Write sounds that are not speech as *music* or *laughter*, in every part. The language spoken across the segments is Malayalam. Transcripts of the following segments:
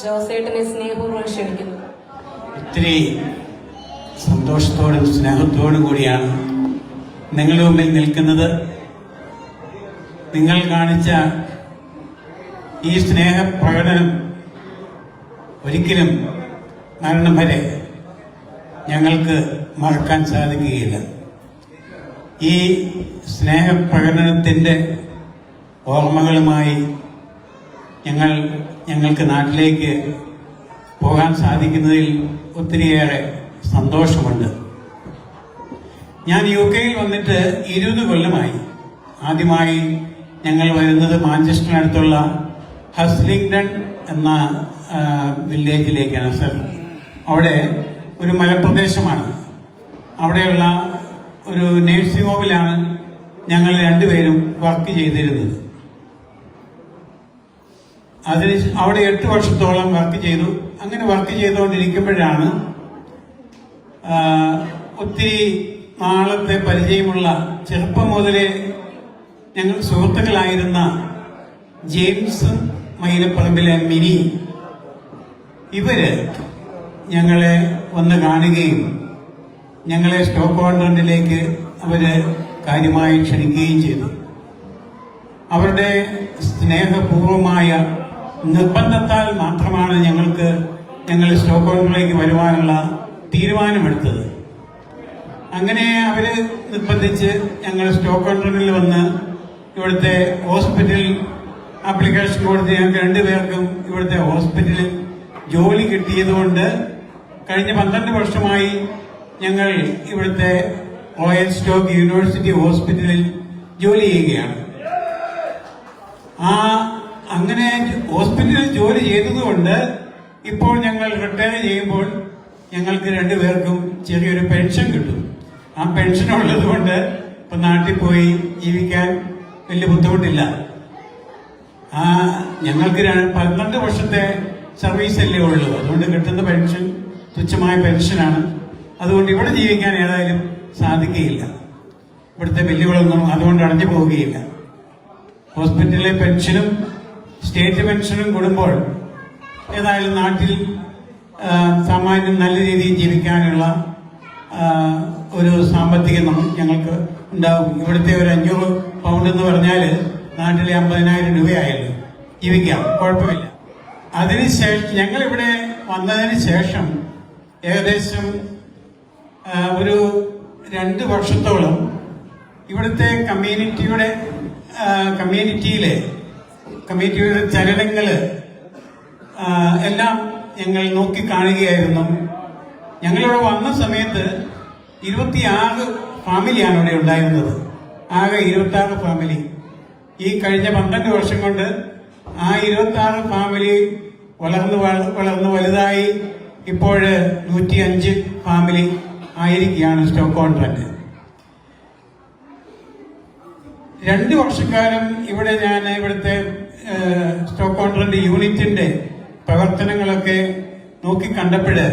സ്നേഹപൂർവം ക്ഷണിക്കുന്നു. ഒത്തിരി സന്തോഷത്തോടും സ്നേഹത്തോടും കൂടിയാണ് നിങ്ങളുടെ മുമ്പിൽ നിൽക്കുന്നത്. നിങ്ങൾ കാണിച്ച ഈ സ്നേഹ പ്രകടനം ഒരിക്കലും മരണം വരെ ഞങ്ങൾക്ക് മറക്കാൻ സാധിക്കുകയില്ല. ഈ സ്നേഹപ്രകടനത്തിന്റെ ഓർമ്മകളുമായി ഞങ്ങൾ ഞങ്ങൾക്ക് നാട്ടിലേക്ക് പോകാൻ സാധിക്കുന്നതിൽ ഒത്തിരിയേറെ സന്തോഷമുണ്ട്. ഞാൻ യു കെയിൽ വന്നിട്ട് ഇരുപത് കൊല്ലമായി. ആദ്യമായി ഞങ്ങൾ വരുന്നത് മാഞ്ചസ്റ്ററിനടുത്തുള്ള ഹസ്ലിംഗ്ടൺ എന്ന വില്ലേജിലേക്കാണ് സർ. അവിടെ ഒരു മലപ്രദേശമാണ്. അവിടെയുള്ള ഒരു നേഴ്സിംഗ് ഹോമിലാണ് ഞങ്ങൾ രണ്ടുപേരും വർക്ക് ചെയ്തിരുന്നത്. അതിന് അവിടെ എട്ട് വർഷത്തോളം വർക്ക് ചെയ്തു. അങ്ങനെ വർക്ക് ചെയ്തുകൊണ്ടിരിക്കുമ്പോഴാണ് ഒത്തിരി നാളത്തെ പരിചയമുള്ള ചെറുപ്പം മുതലേ ഞങ്ങൾ സുഹൃത്തുക്കളായിരുന്ന ജെയിംസ് മൈലപ്പറമ്പിലെ മിനി ഇവർ ഞങ്ങളെ വന്ന് കാണുകയും ഞങ്ങളെ സ്റ്റോക്ക് കോൺവെന്റിലേക്ക് അവർ കാര്യമായി ക്ഷണിക്കുകയും ചെയ്തു. അവരുടെ സ്നേഹപൂർവമായ നിർബന്ധത്താൽ മാത്രമാണ് ഞങ്ങൾക്ക് ഞങ്ങൾ സ്റ്റോക്ക്ഹോമിലേക്ക് വരുവാനുള്ള തീരുമാനമെടുത്തത്. അങ്ങനെ അവർ നിർബന്ധിച്ച് ഞങ്ങൾ സ്റ്റോക്ക് ഹോൾഡറിൽ വന്ന് ഇവിടുത്തെ ഹോസ്പിറ്റൽ ആപ്ലിക്കേഷൻ കൊടുത്ത് ഞങ്ങൾക്ക് രണ്ടുപേർക്കും ഇവിടുത്തെ ഹോസ്പിറ്റലിൽ ജോലി കിട്ടിയതുകൊണ്ട് കഴിഞ്ഞ പന്ത്രണ്ട് വർഷമായി ഞങ്ങൾ ഇവിടുത്തെ റോയൽ സ്റ്റോക്ക് യൂണിവേഴ്സിറ്റി ഹോസ്പിറ്റലിൽ ജോലി ചെയ്യുകയാണ്. ആ അങ്ങനെ ഹോസ്പിറ്റലിൽ ജോലി ചെയ്തതുകൊണ്ട് ഇപ്പോൾ ഞങ്ങൾ റിട്ടയർ ചെയ്യുമ്പോൾ ഞങ്ങൾക്ക് രണ്ടുപേർക്കും ചെറിയൊരു പെൻഷൻ കിട്ടും. ആ പെൻഷൻ ഉള്ളത് കൊണ്ട് ഇപ്പൊ നാട്ടിൽ പോയി ജീവിക്കാൻ വലിയ ബുദ്ധിമുട്ടില്ല. ആ ഞങ്ങൾക്ക് പന്ത്രണ്ട് വർഷത്തെ സർവീസ് അല്ലേ ഉള്ളൂ. അതുകൊണ്ട് കിട്ടുന്ന പെൻഷൻ തുച്ഛമായ പെൻഷനാണ് അതുകൊണ്ട് ഇവിടെ ജീവിക്കാൻ ഏതായാലും സാധിക്കുകയില്ല. ഇവിടുത്തെ ബില്ലുകളൊന്നും അതുകൊണ്ട് അടഞ്ഞു പോവുകയില്ല. ഹോസ്പിറ്റലിലെ പെൻഷനും സ്റ്റേറ്റ് പെൻഷനും കൊടുമ്പോൾ ഏതായാലും നാട്ടിൽ സാമാന്യം നല്ല രീതിയിൽ ജീവിക്കാനുള്ള ഒരു സാമ്പത്തികം ഞങ്ങൾക്ക് ഉണ്ടാവും. ഇവിടുത്തെ ഒരു അഞ്ഞൂറ് പൗണ്ട് എന്ന് പറഞ്ഞാൽ നാട്ടിലെ അമ്പതിനായിരം രൂപയായല്ലോ. ജീവിക്കാം. കുഴപ്പമില്ല. അതിനുശേഷം ഞങ്ങൾ ഇവിടെ വന്നതിന് ശേഷം ഏകദേശം ഒരു രണ്ട് വർഷത്തോളം ഇവിടുത്തെ കമ്മ്യൂണിറ്റിയുടെ കമ്മ്യൂണിറ്റിയിലെ കമ്മ്യൂണിറ്റിയുടെ ചലനങ്ങൾ എല്ലാം ഞങ്ങൾ നോക്കി കാണുകയായിരുന്നു. ഞങ്ങളിവിടെ വന്ന സമയത്ത് ഇരുപത്തിയാറ് ഫാമിലിയാണ് ഇവിടെ ഉണ്ടായിരുന്നത്. ആകെ ഇരുപത്തി ആറ് ഫാമിലി. ഈ കഴിഞ്ഞ പന്ത്രണ്ട് വർഷം കൊണ്ട് ആ ഇരുപത്തി ആറ് ഫാമിലി വളർന്ന് വളർന്ന് വലുതായി ഇപ്പോൾ നൂറ്റി അഞ്ച് ഫാമിലി ആയിരിക്കുകയാണ് സ്റ്റോക്ക് കോൺട്രാക്ട്. രണ്ട് വർഷക്കാലം ഇവിടെ ഞാൻ ഇവിടുത്തെ സ്റ്റോക്ക് കോൺട്രാക്ട് യൂണിറ്റിന്റെ പ്രവർത്തനങ്ങളൊക്കെ നോക്കി കണ്ടപ്പോഴ്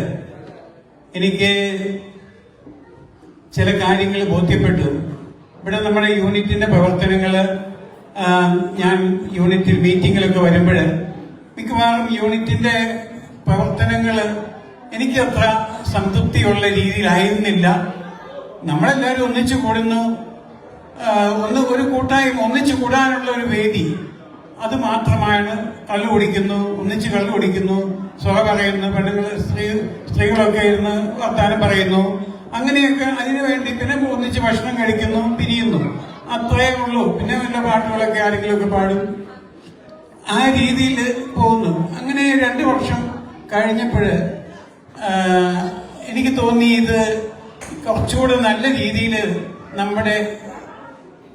എനിക്ക് ചില കാര്യങ്ങൾ ബോധ്യപ്പെട്ടു. ഇവിടെ നമ്മുടെ യൂണിറ്റിന്റെ പ്രവർത്തനങ്ങൾ ഞാൻ യൂണിറ്റിൽ മീറ്റിങ്ങിലൊക്കെ വരുമ്പോൾ മിക്കവാറും യൂണിറ്റിന്റെ പ്രവർത്തനങ്ങൾ എനിക്ക് അത്ര സംതൃപ്തിയുള്ള രീതിയിലായിരുന്നില്ല. നമ്മളെല്ലാവരും ഒന്നിച്ചു കൂടുന്നു. ഒന്ന് ഒരു കൂട്ടായ്മ ഒന്നിച്ചു കൂടാനുള്ള ഒരു വേദി അത് മാത്രമാണ് കള്ളു കുടിക്കുന്നു ഒന്നിച്ച് കള്ളു കുടിക്കുന്നു സ്വഹ പറയുന്നു പെണ്ണുങ്ങൾ സ്ത്രീ സ്ത്രീകളൊക്കെ ഇരുന്ന് വർത്താനം പറയുന്നു. അങ്ങനെയൊക്കെ അതിനു വേണ്ടി പിന്നെ ഒന്നിച്ച് ഭക്ഷണം കഴിക്കുന്നു പിരിയുന്നു. അത്രയേ ഉള്ളൂ. പിന്നെ വല്ല പാട്ടുകളൊക്കെ ആരെങ്കിലുമൊക്കെ പാടും. ആ രീതിയിൽ പോകുന്നു. അങ്ങനെ രണ്ട് വർഷം കഴിഞ്ഞപ്പോൾ എനിക്ക് തോന്നി ഇത് കുറച്ചുകൂടെ നല്ല രീതിയിൽ നമ്മുടെ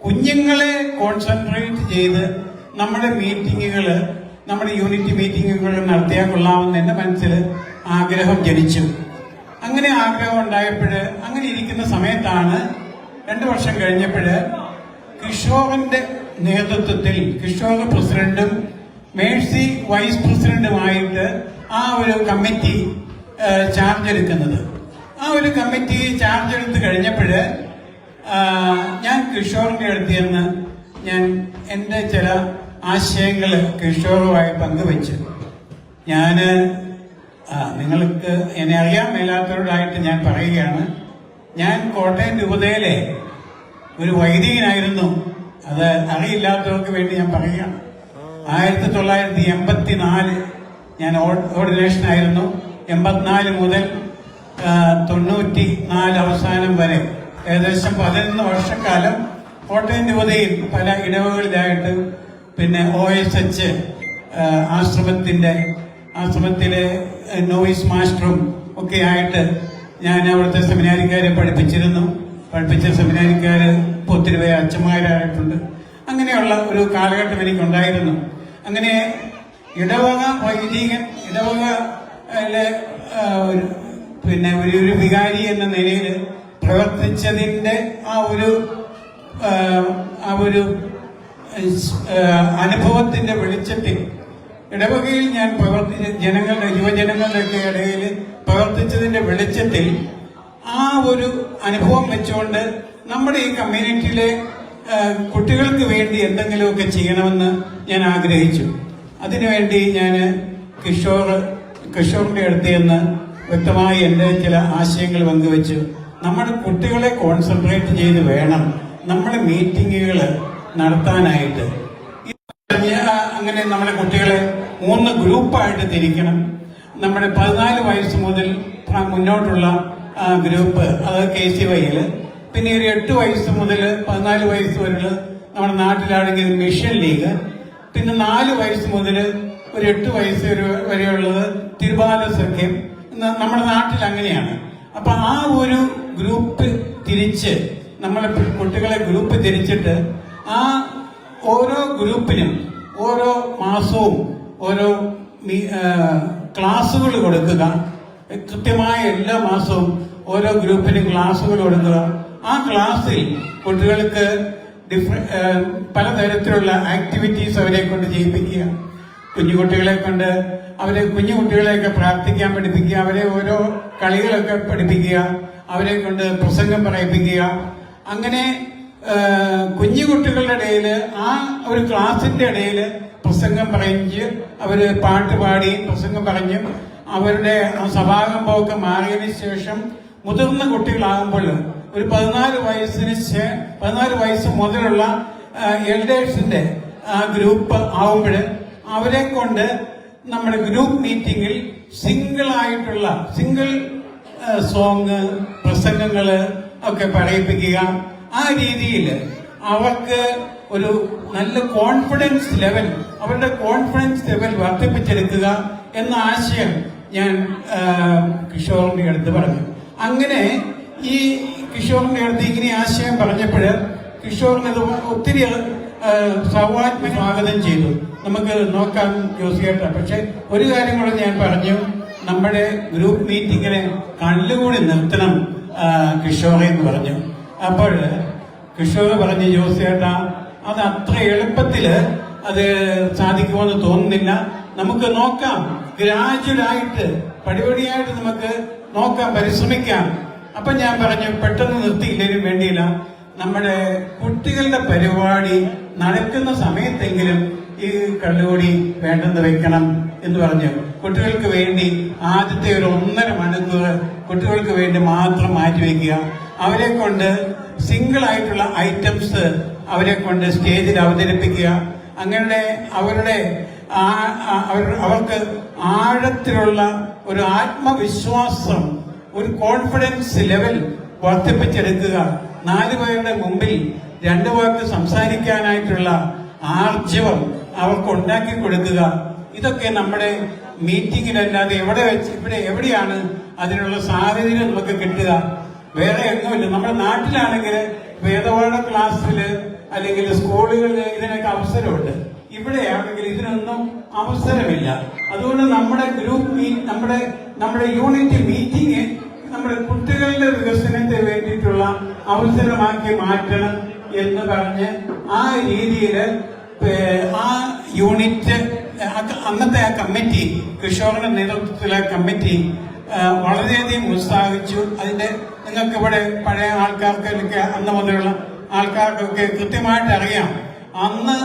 കുഞ്ഞുങ്ങളെ കോൺസെൻട്രേറ്റ് ചെയ്ത് നമ്മുടെ മീറ്റിങ്ങുകൾ നമ്മുടെ യൂണിറ്റ് മീറ്റിങ്ങുകൾ നടത്തിയാൽ കൊള്ളാമെന്ന് എന്റെ മനസ്സിൽ ആഗ്രഹം ജനിച്ചു. അങ്ങനെ ആഗ്രഹം ഉണ്ടായപ്പോൾ അങ്ങനെ ഇരിക്കുന്ന സമയത്താണ് രണ്ടു വർഷം കഴിഞ്ഞപ്പോൾ കിഷോറിന്റെ നേതൃത്വത്തിൽ കിഷോർ പ്രസിഡന്റും മേഴ്സി വൈസ് പ്രസിഡന്റുമായിട്ട് ആ ഒരു കമ്മിറ്റി ചാർജ് എടുക്കുന്നത്. ആ ഒരു കമ്മിറ്റി ചാർജ് എടുത്ത് കഴിഞ്ഞപ്പോൾ ഞാൻ കിഷോറിന്റെ അടുത്ത് ഞാൻ എന്റെ ചില ആശയങ്ങൾ കിഷോറുമായി പങ്കുവെച്ച്. ഞാൻ നിങ്ങൾക്ക് എന്നെ അറിയാൻ മേലാത്തവരോടായിട്ട് ഞാൻ പറയുകയാണ്. ഞാൻ കോട്ടയം രൂപതയിലെ ഒരു വൈദികനായിരുന്നു. അത് അറിയില്ലാത്തവർക്ക് വേണ്ടി ഞാൻ പറയുകയാണ്. ആയിരത്തി തൊള്ളായിരത്തി എൺപത്തി നാല് ഞാൻ ഓർഡിനേഷൻ ആയിരുന്നു എൺപത്തിനാല് മുതൽ തൊണ്ണൂറ്റി നാല് അവസാനം വരെ ഏകദേശം പതിനൊന്ന് വർഷക്കാലം കോട്ടയം രൂപതയിൽ പല ഇടവകളിലായിട്ട് പിന്നെ ഒ എസ് എച്ച് ആശ്രമത്തിന്റെ ആശ്രമത്തിലെ നോയിസ് മാസ്റ്ററും ഒക്കെ ആയിട്ട് ഞാൻ അവിടുത്തെ സെമിനാരിക്കാരെ പഠിപ്പിച്ചിരുന്നു. പഠിപ്പിച്ച സെമിനാരിക്കാര് ഇപ്പൊ ഒത്തിരി പേര് അച്ഛന്മാരായിട്ടുണ്ട്. അങ്ങനെയുള്ള ഒരു കാലഘട്ടം എനിക്കുണ്ടായിരുന്നു. അങ്ങനെ ഇടവക വൈദികൻ ഇടവക പിന്നെ ഒരു ഒരു വികാരി എന്ന നിലയിൽ പ്രവർത്തിച്ചതിന്റെ ആ ഒരു ആ, ഒരു അനുഭവത്തിന്റെ വെളിച്ചത്തിൽ ഇടവകയിൽ ഞാൻ പ്രവർത്തിച്ച ജനങ്ങളുടെ യുവജനങ്ങളുടെ ഒക്കെ ഇടയിൽ പ്രവർത്തിച്ചതിന്റെ വെളിച്ചത്തിൽ ആ ഒരു അനുഭവം വെച്ചുകൊണ്ട് നമ്മുടെ ഈ കമ്മ്യൂണിറ്റിയിലെ കുട്ടികൾക്ക് വേണ്ടി എന്തെങ്കിലുമൊക്കെ ചെയ്യണമെന്ന് ഞാൻ ആഗ്രഹിച്ചു. അതിനുവേണ്ടി ഞാൻ കിഷോർ കിഷോറിന്റെ അടുത്ത് നിന്ന് വ്യക്തമായി എന്റെ ചില ആശയങ്ങൾ പങ്കുവെച്ചു. നമ്മുടെ കുട്ടികളെ കോൺസെൻട്രേറ്റ് ചെയ്ത് വേണം. നമ്മുടെ മീറ്റിങ്ങുകൾ നടത്താനായിട്ട്. അങ്ങനെ നമ്മുടെ കുട്ടികളെ മൂന്ന് ഗ്രൂപ്പായിട്ട് തിരിക്കണം. നമ്മുടെ പതിനാല് വയസ്സ് മുതൽ മുന്നോട്ടുള്ള ഗ്രൂപ്പ് അത് കെ സി വൈയിൽ പിന്നെ ഒരു എട്ട് വയസ്സ് മുതൽ പതിനാല് വയസ്സ് വരെ നമ്മുടെ നാട്ടിലാണെങ്കിൽ മിഷൻ ലീഗ്. പിന്നെ നാല് വയസ്സ് മുതൽ ഒരു എട്ട് വയസ്സ് വരെ- വരെയുള്ളത് തിരുവാല സഖ്യം. നമ്മുടെ നാട്ടിൽ അങ്ങനെയാണ്. അപ്പൊ ആ ഒരു ഗ്രൂപ്പ് തിരിച്ച് നമ്മളെ കുട്ടികളെ ഗ്രൂപ്പ് തിരിച്ചിട്ട് ആ ഓരോ ഗ്രൂപ്പിനും ഓരോ മാസവും ഓരോ ക്ലാസ്സുകൾ കൊടുക്കുക. കൃത്യമായ എല്ലാ മാസവും ഓരോ ഗ്രൂപ്പിനും ക്ലാസ്സുകൾ കൊടുക്കുക. ആ ക്ലാസ്സിൽ കുട്ടികൾക്ക് ഡിഫറെ- പലതരത്തിലുള്ള ആക്ടിവിറ്റീസ് അവരെ കൊണ്ട് ചെയ്യിപ്പിക്കുക. കുഞ്ഞുകുട്ടികളെ കൊണ്ട് അവരെ കുഞ്ഞുകുട്ടികളെയൊക്കെ പ്രാർത്ഥിക്കാൻ പഠിപ്പിക്കുക. അവരെ ഓരോ കളികളൊക്കെ പഠിപ്പിക്കുക. അവരെ കൊണ്ട് പ്രസംഗം പറയിപ്പിക്കുക. അങ്ങനെ ആ, കുഞ്ഞുകുട്ടികളുടെ ഇടയിൽ ആ ഒരു ക്ലാസിന്റെ ഇടയിൽ പ്രസംഗം പറഞ്ഞ് അവർ പാട്ട് പാടി പ്രസംഗം പറഞ്ഞും അവരുടെ സഭാകമ്പമൊക്കെ മാറിയതിനു ശേഷം മുതിർന്ന കുട്ടികളാകുമ്പോൾ ഒരു പതിനാല് വയസ്സിന് പതിനാല് വയസ്സ് മുതലുള്ള എൽഡേഴ്സിന്റെ ഗ്രൂപ്പ് ആവുമ്പോൾ അവരെ കൊണ്ട് നമ്മുടെ ഗ്രൂപ്പ് മീറ്റിംഗിൽ സിംഗിൾ ആയിട്ടുള്ള സിംഗിൾ സോങ് പ്രസംഗങ്ങൾ ഒക്കെ പറയിപ്പിക്കുക. ആ രീതിയിൽ അവർക്ക് ഒരു നല്ല കോൺഫിഡൻസ് ലെവൽ അവരുടെ കോൺഫിഡൻസ് ലെവൽ വർദ്ധിപ്പിച്ചെടുക്കുക എന്ന ആശയം ഞാൻ കിഷോറിന്റെ അടുത്ത് പറഞ്ഞു. അങ്ങനെ ഈ കിഷോറിന്റെ അടുത്ത് ഇങ്ങനെ ആശയം പറഞ്ഞപ്പോൾ കിഷോറിനത് ഒത്തിരി ആ, സ്വാഗതം ചെയ്തു. നമുക്ക് നോക്കാം ജോസിയേട്ട പക്ഷെ ഒരു കാര്യം കൂടെ ഞാൻ പറഞ്ഞു. നമ്മുടെ ഗ്രൂപ്പ് മീറ്റിങ്ങിനെ കണ്ണുകൂടി നിർത്തണം കിഷോറെ എന്ന് പറഞ്ഞു. അപ്പോൾ കൃഷ്ണവ് പറഞ്ഞ് ജോസേട്ട അത് അത്ര എളുപ്പത്തിൽ അത് സാധിക്കുമെന്ന് തോന്നുന്നില്ല. നമുക്ക് നോക്കാം. ഗ്രാജുവലായിട്ട് പടിപടിയായിട്ട് നമുക്ക് നോക്കാം പരിശ്രമിക്കാം. അപ്പൊ ഞാൻ പറഞ്ഞു പെട്ടെന്ന് നിർത്തിയില്ലെങ്കിലും വേണ്ടിയില്ല. നമ്മുടെ കുട്ടികളുടെ പരിപാടി നടക്കുന്ന സമയത്തെങ്കിലും ഈ കള്ളുകൂടി വേണ്ടെന്ന് വെക്കണം. എന്ന് പറഞ്ഞു. കുട്ടികൾക്ക് വേണ്ടി ആദ്യത്തെ ഒരു ഒന്നര മണിക്കൂർ കുട്ടികൾക്ക് വേണ്ടി മാത്രം മാറ്റിവെക്കുക അവരെ കൊണ്ട് സിംഗിൾ ആയിട്ടുള്ള ഐറ്റംസ് അവരെ കൊണ്ട് സ്റ്റേജിൽ അവതരിപ്പിക്കുക. അങ്ങനെ അവരുടെ അവർക്ക് ആഴത്തിലുള്ള ഒരു ആത്മവിശ്വാസം ഒരു കോൺഫിഡൻസ് ലെവൽ വർദ്ധിപ്പിച്ചെടുക്കുക. നാല് പേരുടെ മുമ്പിൽ രണ്ടു വാക്ക് സംസാരിക്കാനായിട്ടുള്ള ആർജവം അവർക്ക് ഉണ്ടാക്കി കൊടുക്കുക. ഇതൊക്കെ നമ്മുടെ മീറ്റിങ്ങിനല്ലാതെ എവിടെ വെച്ച് ഇവിടെ എവിടെയാണ് അതിനുള്ള സാഹചര്യം നമുക്ക് കിട്ടുക? വേറെ എങ്ങുമില്ല നമ്മുടെ നാട്ടിലാണെങ്കിൽ വേദപാഠ ക്ലാസ്സിൽ അല്ലെങ്കിൽ സ്കൂളുകളിൽ ഇതിനൊക്കെ അവസരമുണ്ട്. ഇവിടെയാണെങ്കിൽ ഇതിനൊന്നും അവസരമില്ല. അതുകൊണ്ട് നമ്മുടെ ഗ്രൂപ്പ് മീറ്റ് നമ്മുടെ നമ്മുടെ യൂണിറ്റ് മീറ്റിംഗ് നമ്മുടെ കുട്ടികളുടെ വികസനത്തിന് വേണ്ടിയിട്ടുള്ള അവസരമാക്കി മാറ്റണം എന്ന് പറഞ്ഞ് ആ രീതിയിൽ ആ യൂണിറ്റ് അന്നത്തെ ആ കമ്മിറ്റി കിഷോറിന്റെ നേതൃത്വത്തിലെ കമ്മിറ്റി വളരെയധികം ഉത്സാഹിച്ചു. അതിന്റെ നിങ്ങൾക്ക് ഇവിടെ പഴയ ആൾക്കാർക്കൊക്കെ അന്ന് മുതലുള്ള ആൾക്കാർക്കൊക്കെ കൃത്യമായിട്ട് അറിയാം അന്ന്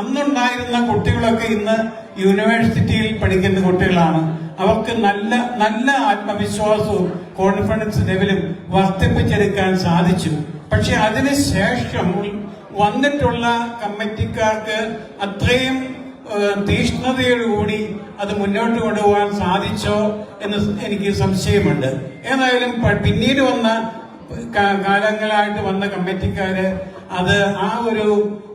അന്നുണ്ടായിരുന്ന കുട്ടികളൊക്കെ ഇന്ന് യൂണിവേഴ്സിറ്റിയിൽ പഠിക്കുന്ന കുട്ടികളാണ്. അവർക്ക് നല്ല നല്ല ആത്മവിശ്വാസവും കോൺഫിഡൻസ് ലെവലും വർദ്ധിപ്പിച്ചെടുക്കാൻ സാധിച്ചു. പക്ഷെ അതിനുശേഷം വന്നിട്ടുള്ള കമ്മിറ്റിക്കാർക്ക് അത്രയും തീഷ്ണതയോടുകൂടി അത് മുന്നോട്ട് കൊണ്ടുപോകാൻ സാധിച്ചോ എന്ന് എനിക്ക് സംശയമുണ്ട്. ഏതായാലും പിന്നീട് വന്ന കാലങ്ങളായിട്ട് വന്ന കമ്മിറ്റിക്കാര് അത് ആ ഒരു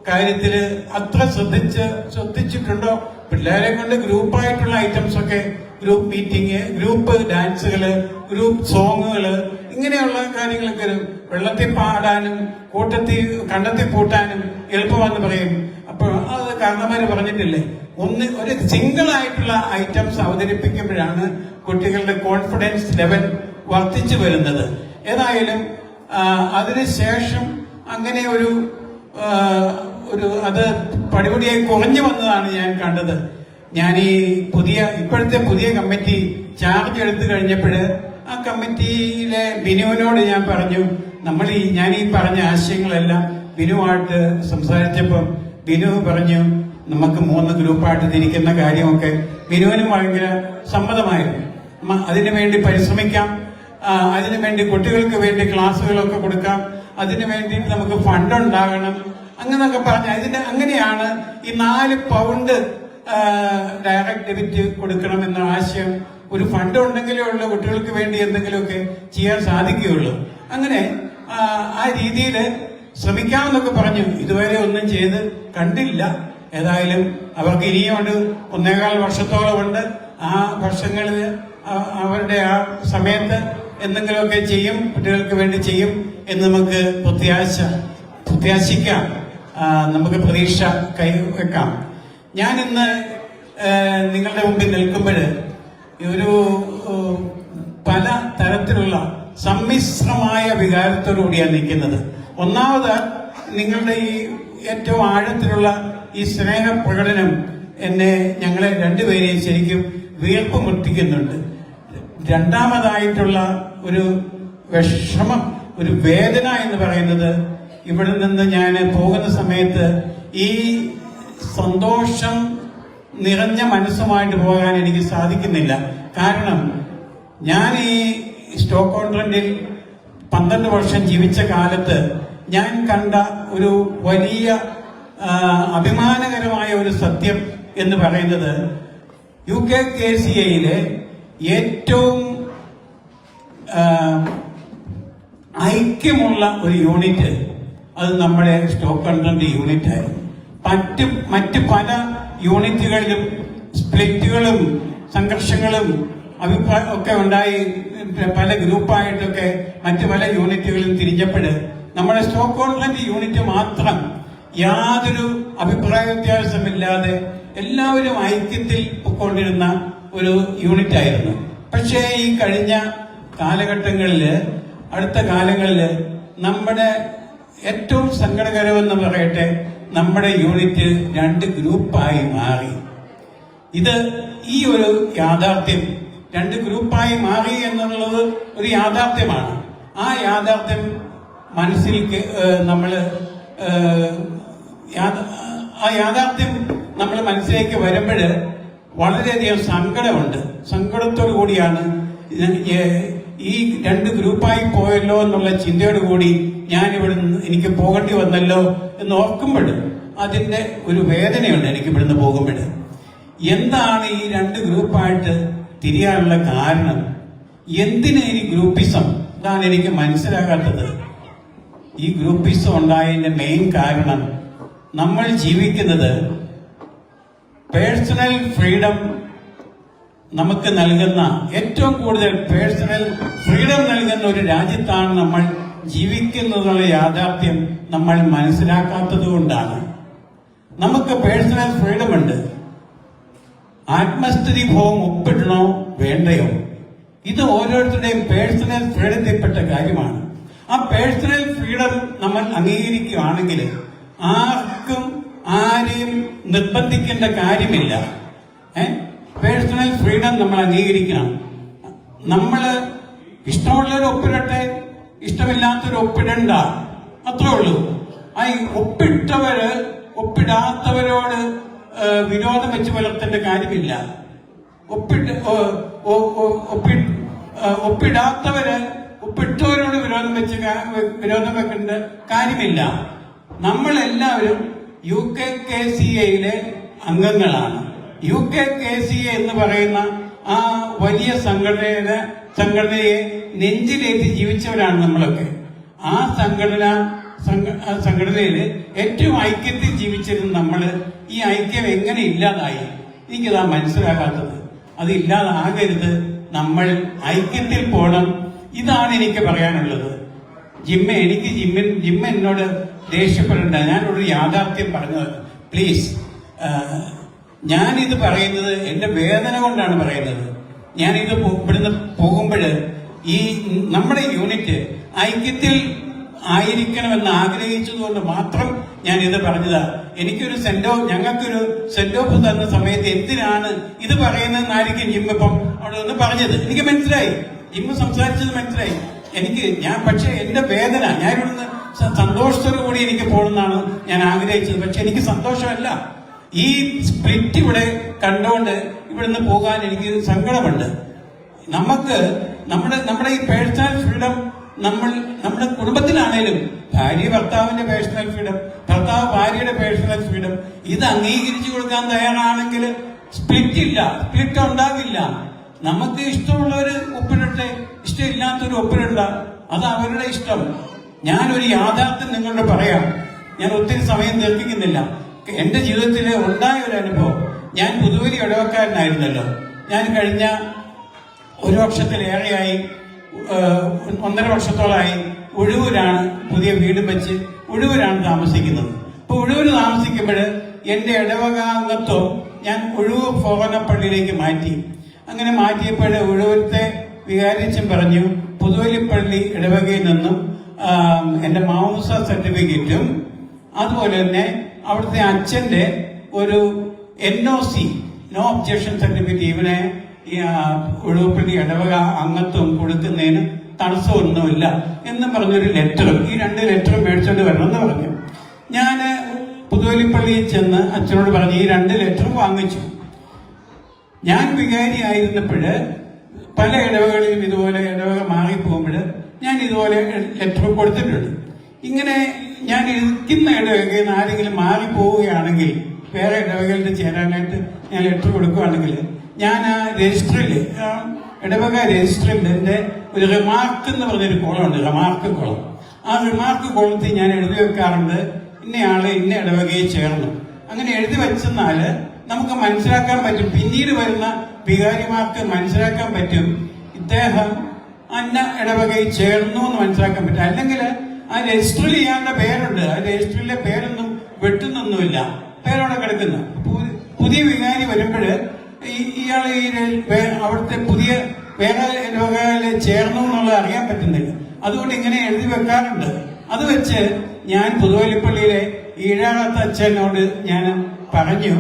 കാര്യത്തിൽ അത്ര ശ്രദ്ധിച്ച് ശ്രദ്ധിച്ചിട്ടുണ്ടോ? പിള്ളേരെ കൊണ്ട് ഗ്രൂപ്പായിട്ടുള്ള ഐറ്റംസ് ഒക്കെ ഗ്രൂപ്പ് മീറ്റിംഗ് ഗ്രൂപ്പ് ഡാൻസുകൾ ഗ്രൂപ്പ് സോങ്ങുകൾ ഇങ്ങനെയുള്ള കാര്യങ്ങളൊക്കെ വെള്ളത്തിൽ പാടാനും കൂട്ടത്തിൽ കണ്ടത്തിൽ പൂട്ടാനും എളുപ്പമാണെന്ന് പറയും. അപ്പോൾ അത് കാരണവര് പറഞ്ഞിട്ടില്ലേ? ഒന്ന് ഒരു സിംഗിൾ ആയിട്ടുള്ള ഐറ്റംസ് അവതരിപ്പിക്കുമ്പോഴാണ് കുട്ടികളുടെ കോൺഫിഡൻസ് ലെവൽ വർദ്ധിച്ചു വരുന്നത്. ഏതായാലും അതിനുശേഷം അങ്ങനെ ഒരു ഒരു അത് പടിപടിയായി കുറഞ്ഞു വന്നതാണ് ഞാൻ കണ്ടത്. ഞാൻ ഈ പുതിയ ഇപ്പോഴത്തെ പുതിയ കമ്മിറ്റി ചാർജ് എടുത്തു കഴിഞ്ഞപ്പോൾ ആ കമ്മിറ്റിയിലെ ബിനുവിനോട് ഞാൻ പറഞ്ഞു നമ്മൾ ഈ ഞാൻ ഈ പറഞ്ഞ ആശയങ്ങളെല്ലാം ബിനുവായിട്ട് സംസാരിച്ചപ്പം ബിനു പറഞ്ഞു നമുക്ക് മൂന്ന് ഗ്രൂപ്പായിട്ട് തിരിക്കുന്ന കാര്യമൊക്കെ ബിനുവിനും ഭയങ്കര സമ്മതമായിരുന്നു. അതിനുവേണ്ടി പരിശ്രമിക്കാം. അതിനുവേണ്ടി കുട്ടികൾക്ക് വേണ്ടി ക്ലാസ്സുകളൊക്കെ കൊടുക്കാം. അതിനുവേണ്ടി നമുക്ക് ഫണ്ട് ഉണ്ടാകണം. അങ്ങനെയൊക്കെ പറഞ്ഞ അതിന്റെ അങ്ങനെയാണ് ഈ നാല് പൗണ്ട് ഡയറക്റ്റ് ഡെബിറ്റ് കൊടുക്കണം എന്ന ആശയം ഒരു ഫണ്ട് ഉണ്ടെങ്കിലേ ഉള്ളൂ കുട്ടികൾക്ക് വേണ്ടി എന്തെങ്കിലുമൊക്കെ ചെയ്യാൻ സാധിക്കുകയുള്ളൂ. അങ്ങനെ ആ രീതിയിൽ ശ്രമിക്കാമെന്നൊക്കെ പറഞ്ഞു. ഇതുവരെ ഒന്നും ചെയ്ത് കണ്ടില്ല. ഏതായാലും അവർക്ക് ഇനിയുണ്ട്. ഒന്നേകാൽ വർഷത്തോളം ഉണ്ട് ആ വർഷങ്ങളിൽ അവരുടെ ആ സമയത്ത് എന്തെങ്കിലുമൊക്കെ ചെയ്യും കുട്ടികൾക്ക് വേണ്ടി ചെയ്യും എന്ന് നമുക്ക് പ്രത്യാശ പ്രത്യാശിക്കാം. നമുക്ക് പ്രതീക്ഷ കൈവെക്കാം ഞാൻ ഇന്ന് നിങ്ങളുടെ മുമ്പിൽ നിൽക്കുമ്പോൾ ഒരു പല തരത്തിലുള്ള സമ്മിശ്രമായ വികാരത്തോടു കൂടിയാണ് നിൽക്കുന്നത്. ഒന്നാമത് നിങ്ങളുടെ ഈ ഏറ്റവും ആഴത്തിലുള്ള ഈ സ്നേഹ പ്രകടനം എന്നെ ഞങ്ങളെ രണ്ടുപേരെയും ശരിക്കും വീർപ്പ് മുട്ടിക്കുന്നുണ്ട് രണ്ടാമതായിട്ടുള്ള ഒരു വിഷമം ഒരു വേദന എന്ന് പറയുന്നത് ഇവിടെ നിന്ന് ഞാൻ പോകുന്ന സമയത്ത് ഈ സന്തോഷം നിറഞ്ഞ മനസ്സുമായിട്ട് പോകാൻ എനിക്ക് സാധിക്കുന്നില്ല. കാരണം ഞാൻ ഈ സ്റ്റോക്ക് കോൺട്രന്റിൽ പന്ത്രണ്ട് വർഷം ജീവിച്ച കാലത്ത് ഞാൻ കണ്ട ഒരു വലിയ അഭിമാനകരമായ ഒരു സത്യം എന്ന് പറയുന്നത് യു കെ കെ സി എയിലെ ഏറ്റവും ഐക്യമുള്ള ഒരു യൂണിറ്റ് അത് നമ്മുടെ സ്റ്റോക്ക് കൺട്രന്റ് യൂണിറ്റ് ആയിരുന്നു. മറ്റ് മറ്റ് പല യൂണിറ്റുകളിലും സ്പ്ലിറ്റുകളും സംഘർഷങ്ങളും അഭിപ്രായ ഒക്കെ ഉണ്ടായി പല ഗ്രൂപ്പായിട്ടൊക്കെ മറ്റു പല യൂണിറ്റുകളിലും തിരിഞ്ഞപ്പോൾ നമ്മുടെ സ്റ്റോക്ക് കോൺട്രന്റ് യൂണിറ്റ് മാത്രം യാതൊരു അഭിപ്രായ വ്യത്യാസമില്ലാതെ എല്ലാവരും ഐക്യത്തിൽ കൊണ്ടിരുന്ന ഒരു യൂണിറ്റ് ആയിരുന്നു. പക്ഷേ ഈ കഴിഞ്ഞ കാലഘട്ടങ്ങളിൽ അടുത്ത കാലങ്ങളിൽ നമ്മുടെ ഏറ്റവും സങ്കടകരമെന്ന് പറയട്ടെ നമ്മുടെ യൂണിറ്റ് രണ്ട് ഗ്രൂപ്പായി മാറി. ഇത് ഈ ഒരു യാഥാർത്ഥ്യം രണ്ട് ഗ്രൂപ്പായി മാറി എന്നുള്ളത് ഒരു യാഥാർത്ഥ്യമാണ്. ആ യാഥാർത്ഥ്യം മനസ്സിൽ നമ്മൾ ആ യാഥാർത്ഥ്യം നമ്മൾ മനസ്സിലേക്ക് വരുമ്പോൾ വളരെയധികം സങ്കടമുണ്ട്. സങ്കടത്തോടു കൂടിയാണ് ഈ രണ്ട് ഗ്രൂപ്പായി പോയല്ലോ എന്നുള്ള ചിന്തയോട് കൂടി ഞാൻ ഇവിടെ എനിക്ക് പോകേണ്ടി വന്നല്ലോ എന്ന് ഓർക്കുമ്പോൾ അതിന്റെ ഒരു വേദനയുണ്ട് എനിക്ക് ഇവിടുന്ന് പോകുമ്പോൾ എന്താണ് ഈ രണ്ട് ഗ്രൂപ്പായിട്ട് തിരിയാനുള്ള കാരണം എന്തിനാ ഈ ഗ്രൂപ്പിസം? ഇതാണ് എനിക്ക് മനസ്സിലാകാത്തത്. ഈ ഗ്രൂപ്പിസം ഉണ്ടായതിന്റെ മെയിൻ കാരണം നമ്മൾ ജീവിക്കുന്നത് പേഴ്സണൽ ഫ്രീഡം നമുക്ക് നൽകുന്ന ഏറ്റവും കൂടുതൽ പേഴ്സണൽ ഫ്രീഡം നൽകുന്ന ഒരു രാജ്യത്താണ് നമ്മൾ ജീവിക്കുന്നതിനുള്ള യാഥാർത്ഥ്യം നമ്മൾ മനസ്സിലാക്കാത്തത് കൊണ്ടാണ്. നമുക്ക് പേഴ്സണൽ ഫ്രീഡം ഉണ്ട്. ആത്മസ്ഥിതി ഭവം ഒപ്പിടണോ? വേണ്ടയോ? ഇത് ഓരോരുത്തരുടെയും പേഴ്സണൽ ഫ്രീഡത്തിൽപ്പെട്ട കാര്യമാണ്. ആ പേഴ്സണൽ ഫ്രീഡം നമ്മൾ അംഗീകരിക്കുകയാണെങ്കിൽ ആർക്കും ആരെയും നിർബന്ധിക്കേണ്ട കാര്യമില്ല. പേഴ്സണൽ ഫ്രീഡം നമ്മൾ അംഗീകരിക്കണം. നമ്മൾ ഇഷ്ടമുള്ളവർ ഒപ്പിടട്ടെ ഇഷ്ടമില്ലാത്തവർ ഒപ്പിടണ്ട. അത്രേ ഉള്ളൂ. ആ ഒപ്പിട്ടവര് ഒപ്പിടാത്തവരോട് വിരോധം വെച്ച് പുലർത്തേണ്ട കാര്യമില്ല. ഒപ്പിട്ട് ഒപ്പി- ഒപ്പിടാത്തവര് ഒപ്പിട്ടവരോട് വിരോധം വെച്ച് വിനോദം വെക്കേണ്ട കാര്യമില്ല. നമ്മളെല്ലാവരും യു കെ കെ സി എയിലെ അംഗങ്ങളാണ്. U K K C A എന്ന് പറയുന്ന ആ വലിയ സംഘടനയുടെ സംഘടനയെ നെഞ്ചിലേറ്റി ജീവിച്ചവരാണ് നമ്മളൊക്കെ. ആ സംഘടന സംഘ- ആ സംഘടനയിൽ ഏറ്റവും ഐക്യത്തിൽ ജീവിച്ചിരുന്ന നമ്മൾ ഈ ഐക്യം എങ്ങനെ ഇല്ലാതായി? എനിക്കതാ മനസ്സിലാകാത്തത്. അത് ഇല്ലാതാകരുത്. നമ്മൾ ഐക്യത്തിൽ പോകണം ഇതാണ് എനിക്ക് പറയാനുള്ളത്. ജിമ്മ എനിക്ക് ജിമ്മിൻ ജിമ്മ എന്നോട് ദേഷ്യപ്പെടേണ്ട. ഞാനൊരു യാഥാർത്ഥ്യം പറഞ്ഞത്. പ്ലീസ് ഞാനിത് പറയുന്നത് എന്റെ വേദന കൊണ്ടാണ് പറയുന്നത്. ഞാനിത് ഇവിടുന്ന് പോകുമ്പോൾ ഈ നമ്മുടെ യൂണിറ്റ് ഐക്യത്തിൽ ആയിരിക്കണമെന്ന് ആഗ്രഹിച്ചതുകൊണ്ട് മാത്രം ഞാൻ ഇത് പറഞ്ഞതാ. എനിക്കൊരു സെന്റോ ഞങ്ങൾക്കൊരു സെന്റോപ്പ് തന്ന സമയത്ത് എന്തിനാണ് ഇത് പറയുന്നതെന്നായിരിക്കും ജിമ്മിപ്പം അവിടെ നിന്ന് പറഞ്ഞത്. എനിക്ക് മനസ്സിലായി. ജിമ്മ് സംസാരിച്ചത് മനസ്സിലായി. എനിക്ക് ഞാൻ പക്ഷേ എന്റെ വേദന ഞാൻ ഇവിടുന്ന് സന്തോഷത്തോടു കൂടി എനിക്ക് പോകണമെന്നാണ് ഞാൻ ആഗ്രഹിച്ചത്. പക്ഷെ എനിക്ക് സന്തോഷമല്ല. ഈ സ്പ്ലിറ്റ് ഇവിടെ കണ്ടുകൊണ്ട് ഇവിടുന്ന് പോകാൻ എനിക്ക് സങ്കടമുണ്ട്. നമുക്ക് നമ്മുടെ നമ്മുടെ ഈ പേഴ്സണൽ ഫ്രീഡം നമ്മൾ നമ്മുടെ കുടുംബത്തിലാണേലും ഭാര്യ ഭർത്താവിന്റെ പേഴ്സണൽ ഫ്രീഡം ഭർത്താവ് ഭാര്യയുടെ പേഴ്സണൽ ഫ്രീഡം ഇത് അംഗീകരിച്ചു കൊടുക്കാൻ തയ്യാറാണെങ്കിൽ സ്പ്ലിറ്റ് ഇല്ല സ്പ്ലിറ്റ് ഉണ്ടാകില്ല. നമുക്ക് ഇഷ്ടമുള്ളവര് ഒപ്പിടട്ടെ ഇഷ്ടമില്ലാത്തൊരു ഒപ്പിടണ്ട അത് അവരുടെ ഇഷ്ടം. ഞാനൊരു യാഥാർത്ഥ്യം നിങ്ങളോട് പറയാം. ഞാൻ ഒത്തിരി സമയം ദീർഘിക്കുന്നില്ല. എന്റെ ജീവിതത്തിൽ ഉണ്ടായ ഒരു അനുഭവം ഞാൻ പുതുവരി ഇടവക്കാരനായിരുന്നല്ലോ. ഞാൻ കഴിഞ്ഞ ഒരു വർഷത്തിലേറെയായി ഒന്നര വർഷത്തോളമായി ഒഴിവൂരാണ് പുതിയ വീട് വെച്ച് ഒഴിവൂരാണ് താമസിക്കുന്നത്. അപ്പോൾ ഒഴിവൂര് താമസിക്കുമ്പോൾ എന്റെ ഇടവകാംഗത്വം ഞാൻ ഒഴിവ് ഫോറനപ്പള്ളിയിലേക്ക് മാറ്റി. അങ്ങനെ മാറ്റിയപ്പോൾ ഒഴിവൂരത്തെ വികാരിച്ചും പറഞ്ഞു പുതുവലിപ്പള്ളി ഇടവകയിൽ നിന്നും എന്റെ മാമൂസ സർട്ടിഫിക്കറ്റും അതുപോലെ തന്നെ അവിടുത്തെ അച്ഛന്റെ ഒരു N O C no objection certificate ഇവനെ ഒഴുവപ്പള്ളി ഇടവക അംഗത്വം കൊടുക്കുന്നതിന് തടസ്സമൊന്നുമില്ല എന്ന് പറഞ്ഞൊരു ലെറ്ററും ഈ രണ്ട് ലെറ്ററും മേടിച്ചോണ്ട് വരണമെന്ന് പറഞ്ഞു. ഞാൻ പുതുവലിപ്പള്ളിയിൽ ചെന്ന് അച്ഛനോട് പറഞ്ഞു ഈ രണ്ട് ലെറ്ററും വാങ്ങിച്ചു. ഞാൻ വികാരിയായിരുന്നപ്പോൾ പല ഇടവകളിലും ഇതുപോലെ ഇടവക മാറിപ്പോകുമ്പോൾ ഞാൻ ഇതുപോലെ ലെറ്റർ കൊടുത്തിട്ടുണ്ട്. ഇങ്ങനെ ഞാൻ ഇരിക്കുന്ന ഇടവകയിൽ നിന്ന് ആരെങ്കിലും മാറിപ്പോവുകയാണെങ്കിൽ വേറെ ഇടവകളിൽ ചേരാനായിട്ട് ഞാൻ ലെറ്റർ കൊടുക്കുകയാണെങ്കിൽ ഞാൻ ആ രജിസ്റ്ററിൽ ഇടവക രജിസ്റ്ററിൽ എന്റെ ഒരു റിമാർക്ക് എന്ന് പറഞ്ഞൊരു കോളമുണ്ട് റിമാർക്ക് കോളം. ആ റിമാർക്ക് കോളത്തിൽ ഞാൻ എഴുതി വെക്കാറുണ്ട് ഇന്നയാൾ ഇന്ന ഇടവകയിൽ ചേർന്നു. അങ്ങനെ എഴുതി വെച്ചെന്നാൽ നമുക്ക് മനസ്സിലാക്കാൻ പറ്റും പിന്നീട് വരുന്ന വികാരിമാർക്ക് മനസ്സിലാക്കാൻ പറ്റും ഇദ്ദേഹം അന്ന ഇടവകയിൽ ചേർന്നു എന്ന് മനസ്സിലാക്കാൻ പറ്റും. അല്ലെങ്കിൽ ആ രജിസ്റ്ററിൽ ഇയാളുടെ പേരുണ്ട് ആ രജിസ്റ്ററിലെ പേരൊന്നും വെട്ടുന്നൊന്നുമില്ല. പേരോടെ കിടക്കുന്നു. പുതിയ വികാരി വരുമ്പോൾ ഇയാൾ അവിടുത്തെ പുതിയ ഇടവകയിൽ ചേർന്നു എന്നുള്ളത് അറിയാൻ പറ്റുന്നില്ല. അതുകൊണ്ട് ഇങ്ങനെ എഴുതി വെക്കാറുണ്ട്. അത് വെച്ച് ഞാൻ പുതുവലിപ്പള്ളിയിലെ ഈഴാകത്ത അച്ഛനോട് ഞാൻ പറഞ്ഞു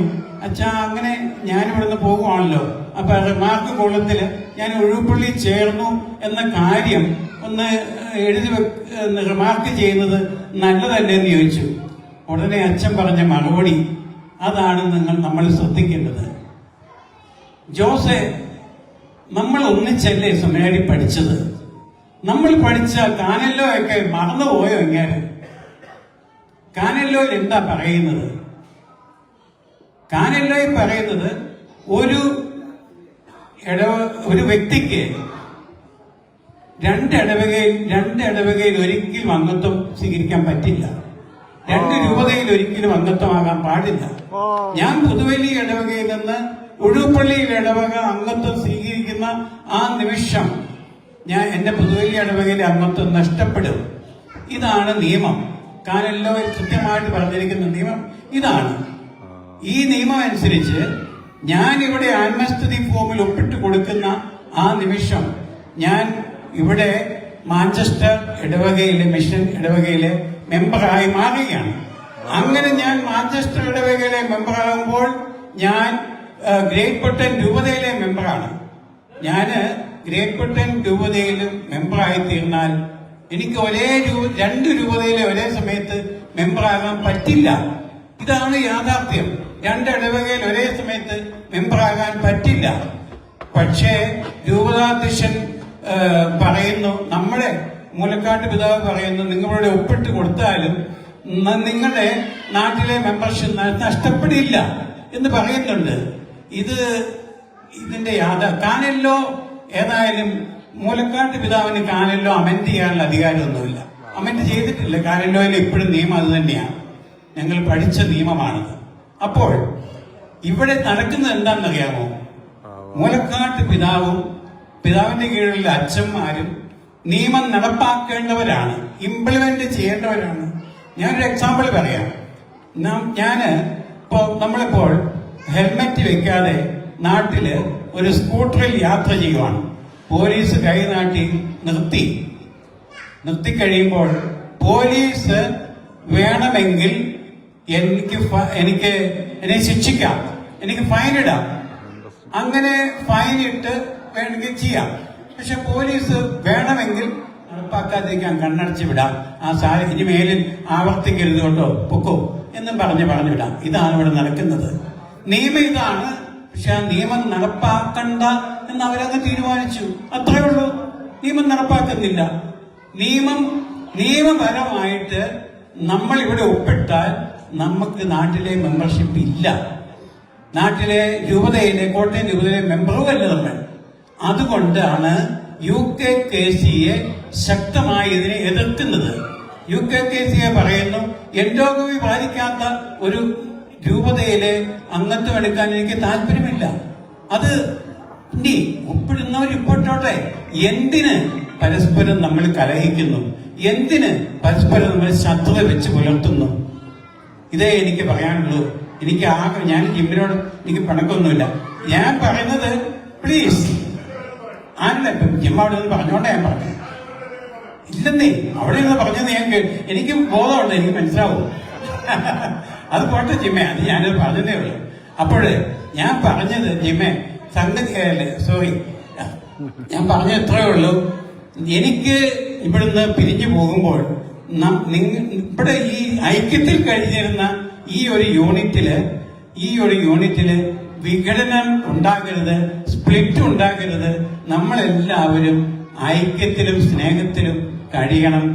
അച്ഛാ അങ്ങനെ ഞാൻ ഇവിടുന്ന് പോകുവാണല്ലോ. അപ്പൊ റിമാർക്ക് കോളത്തിൽ ഞാൻ ഒഴുപ്പള്ളി ചേർന്നു എന്ന കാര്യം ഒന്ന് എഴുതി റിമാർക്ക് ചെയ്യുന്നത് നല്ലതല്ലേ? എന്ന് ചോദിച്ചു. ഉടനെ അച്ഛൻ പറഞ്ഞ മറുപടി അതാണ് നിങ്ങൾ നമ്മൾ ശ്രദ്ധിക്കേണ്ടത്. ജോസെ നമ്മൾ ഒന്നിച്ചല്ലേ സുമേടി പഠിച്ചത്? നമ്മൾ പഠിച്ച കാനല്ലോ ഒക്കെ മറന്നുപോയോ ഇങ്ങനെ? കാനല്ലോയിൽ എന്താ പറയുന്നത്? കാനല്ലോയിൽ പറയുന്നത് ഒരു ഇടവ ഒരു വ്യക്തിക്ക് രണ്ട് ഇടവകയിൽ രണ്ട് ഇടവകയിൽ ഒരിക്കലും അംഗത്വം സ്വീകരിക്കാൻ പറ്റില്ല. രണ്ട് രൂപതയിൽ ഒരിക്കലും അംഗത്വമാകാൻ പാടില്ല. ഞാൻ പുതുവലി ഇടവകയിൽ നിന്ന് ഉഴുപ്പള്ളിയിൽ ഇടവക അംഗത്വം സ്വീകരിക്കുന്ന ആ നിമിഷം ഞാൻ എന്റെ പുതുവല്ലി ഇടവകയിലെ അംഗത്വം നഷ്ടപ്പെടും. ഇതാണ് നിയമം. കാലെല്ലോ കൃത്യമായിട്ട് പറഞ്ഞിരിക്കുന്ന നിയമം ഇതാണ്. ഈ നിയമം അനുസരിച്ച് ഞാൻ ഇവിടെ ആത്മസ്തുതി ഫോമിൽ ഒപ്പിട്ട് കൊടുക്കുന്ന ആ നിമിഷം ഞാൻ ഇവിടെ മാഞ്ചസ്റ്റർ ഇടവകയിലെ മിഷൻ ഇടവകയിലെ മെമ്പറായി മാറുകയാണ്. അങ്ങനെ ഞാൻ മാഞ്ചസ്റ്റർ ഇടവകയിലെ മെമ്പറാകുമ്പോൾ ഞാൻ ഗ്രേറ്റ് ബ്രിട്ടൻ രൂപതയിലെ മെമ്പറാണ്. ഞാൻ ഗ്രേറ്റ് ബ്രിട്ടൻ രൂപതയിൽ മെമ്പറായി തീർന്നാൽ എനിക്ക് ഒരേ രണ്ട് രൂപതയിലെ ഒരേ സമയത്ത് മെമ്പറാകാൻ പറ്റില്ല. ഇതാണ് യാഥാർത്ഥ്യം. രണ്ട് ഇടവകയിൽ ഒരേ സമയത്ത് മെമ്പറാകാൻ പറ്റില്ല. പക്ഷേ രൂപതാധ്യക്ഷൻ പറയുന്നു നമ്മുടെ മൂലക്കാട്ട് പിതാവ് പറയുന്നു നിങ്ങളുടെ ഒപ്പിട്ട് കൊടുത്താലും നിങ്ങളുടെ നാട്ടിലെ മെമ്പർഷിപ്പ് നഷ്ടപ്പെടില്ല എന്ന് പറയുന്നുണ്ട്. ഇത് ഇതിന്റെ യാഥാ കാനല്ലോ ഏതായാലും മൂലക്കാട്ട് പിതാവിന് കാനല്ലോ അമെന്റ് ചെയ്യാനുള്ള അധികാരമൊന്നുമില്ല. അമെന്റ് ചെയ്തിട്ടില്ല. കാനല്ലോയിൽ ഇപ്പോഴും നിയമം അത് തന്നെയാണ്. ഞങ്ങൾ പഠിച്ച നിയമമാണത്. അപ്പോൾ ഇവിടെ നടക്കുന്നത് എന്താണെന്നറിയാമോ? മൂലക്കാട്ട് പിതാവും പിതാവിന്റെ കീഴിലുള്ള അച്ഛന്മാരും നിയമം നടപ്പാക്കേണ്ടവരാണ്. ഇംപ്ലിമെന്റ് ചെയ്യേണ്ടവരാണ്. ഞാനൊരു എക്സാമ്പിൾ പറയാം. ഞാൻ ഇപ്പോ നമ്മളിപ്പോൾ ഹെൽമെറ്റ് വെക്കാതെ നാട്ടിൽ ഒരു സ്കൂട്ടറിൽ യാത്ര ചെയ്യുവാണ് പോലീസ് കൈ നാട്ടി നിർത്തി കഴിയുമ്പോൾ പോലീസ് വേണമെങ്കിൽ എനിക്ക് എനിക്ക് എന്നെ ശിക്ഷിക്കാം. എനിക്ക് ഫൈൻ ഇടാം. അങ്ങനെ ഫൈൻ ഇട്ട് വേണമെങ്കിൽ ചെയ്യാം. പക്ഷെ പോലീസ് വേണമെങ്കിൽ നടപ്പാക്കാതിരിക്കാൻ കണ്ണടച്ച് വിടാം. ആ സാഹചര്യം മേലിൽ ആവർത്തിക്കരുത് കേട്ടോ. പൊക്കോ. എന്നും പറഞ്ഞ് പറഞ്ഞു വിടാം. ഇതാണ് ഇവിടെ നടക്കുന്നത്. നിയമം ഇതാണ്. പക്ഷെ ആ നിയമം നടപ്പാക്കണ്ട എന്ന് അവരങ്ങ് തീരുമാനിച്ചു. അത്രയേ ഉള്ളൂ. നിയമം നടപ്പാക്കുന്നില്ല. നിയമം നിയമപരമായിട്ട് നമ്മൾ ഇവിടെ ഒപ്പിട്ടാൽ നമുക്ക് നാട്ടിലെ മെമ്പർഷിപ്പ് ഇല്ല. നാട്ടിലെ രൂപതയിലെ കോട്ടയം രൂപതയിലെ മെമ്പറുമല്ല നമ്മൾ. അതുകൊണ്ടാണ് യു കെ കെ സിയെ ശക്തമായി ഇതിനെ എതിർക്കുന്നത്. യു കെ കെ സിയെ പറയുന്നു എൻഡോഗമി ബാധിക്കാത്ത ഒരു രൂപതയിലെ അംഗത്വം എടുക്കാൻ എനിക്ക് താല്പര്യമില്ല. അത് ഇനി എന്തിന് പരസ്പരം നമ്മൾ കലഹിക്കുന്നു? എന്തിന് പരസ്പരം നമ്മൾ ശത്രുത വെച്ച് പുലർത്തുന്നു? ഇതേ എനിക്ക് പറയാനുള്ളൂ. എനിക്ക് ആകെ ഞാൻ ജിമ്മിനോട് എനിക്ക് പിണക്കൊന്നുമില്ല ഞാൻ പറയുന്നത് പ്ലീസ് ജിമ്മ അവിടെ നിന്ന് പറഞ്ഞോണ്ടേ ഞാൻ പറഞ്ഞു. ഇല്ലെന്നേ അവിടെ നിന്ന് പറഞ്ഞത് ഞാൻ എനിക്ക് ബോധമുണ്ട് എനിക്ക് മനസ്സിലാവും. *laughs* അത് പോട്ടെ ജിമ്മേ അത് ഞാനത് പറഞ്ഞതേ ഉള്ളൂ. അപ്പോൾ ഞാൻ പറഞ്ഞത് ജിമ്മേ സംഗതി സോറി ഞാൻ പറഞ്ഞ ഇത്രയേ ഉള്ളൂ. എനിക്ക് ഇവിടുന്ന് പിരിഞ്ഞു പോകുമ്പോൾ ഇവിടെ ഈ ഐക്യത്തിൽ കഴിഞ്ഞിരുന്ന ഈ ഒരു യൂണിറ്റിൽ ഈ ഒരു യൂണിറ്റിൽ വിഘടനം ഉണ്ടാകരുത് സ്പ്ലിറ്റ് ഉണ്ടാകരുത് നമ്മളെല്ലാവരും ഐക്യത്തിലും സ്നേഹത്തിലും കഴിയണം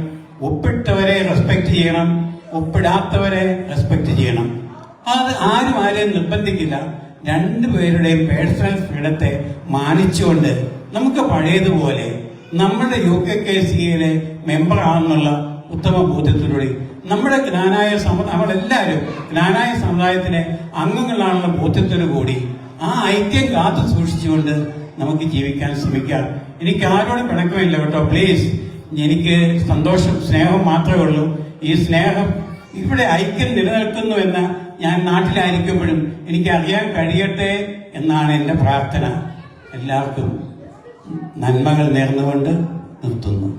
ഒപ്പിട്ടവരെ റെസ്പെക്ട് ചെയ്യണം ഒപ്പിടാത്തവരെ റെസ്പെക്ട് ചെയ്യണം. അത് ആരും ആരെയും നിർബന്ധിക്കില്ല. രണ്ടുപേരുടെയും പേഴ്സണൽ ഫ്രീഡത്തെ മാനിച്ചുകൊണ്ട് നമുക്ക് പഴയതുപോലെ നമ്മുടെ യു കെ കെ സിയിലെ മെമ്പർ ആണെന്നുള്ള ഉത്തമ ബോധ്യത്തിലൂടെ നമ്മുടെ ജ്ഞാനായ നമ്മളെല്ലാവരും ജ്ഞാനായ സമുദായത്തിലെ അംഗങ്ങളാണെന്ന ബോധ്യത്തോടു കൂടി ആ ഐക്യം കാത്തു സൂക്ഷിച്ചുകൊണ്ട് നമുക്ക് ജീവിക്കാൻ ശ്രമിക്കാം. എനിക്ക് ആരോടും പിണക്കമില്ല കേട്ടോ. പ്ലീസ് എനിക്ക് സന്തോഷം സ്നേഹം മാത്രമേ ഉള്ളൂ. ഈ സ്നേഹം ഇവിടെ ഐക്യം നിലനിൽക്കുന്നു എന്ന് ഞാൻ നാട്ടിലായിരിക്കുമ്പോഴും എനിക്ക് അറിയാൻ കഴിയട്ടെ എന്നാണ് എന്റെ പ്രാർത്ഥന. എല്ലാവർക്കും നന്മകൾ നേർന്നുകൊണ്ട് നിർത്തുന്നു.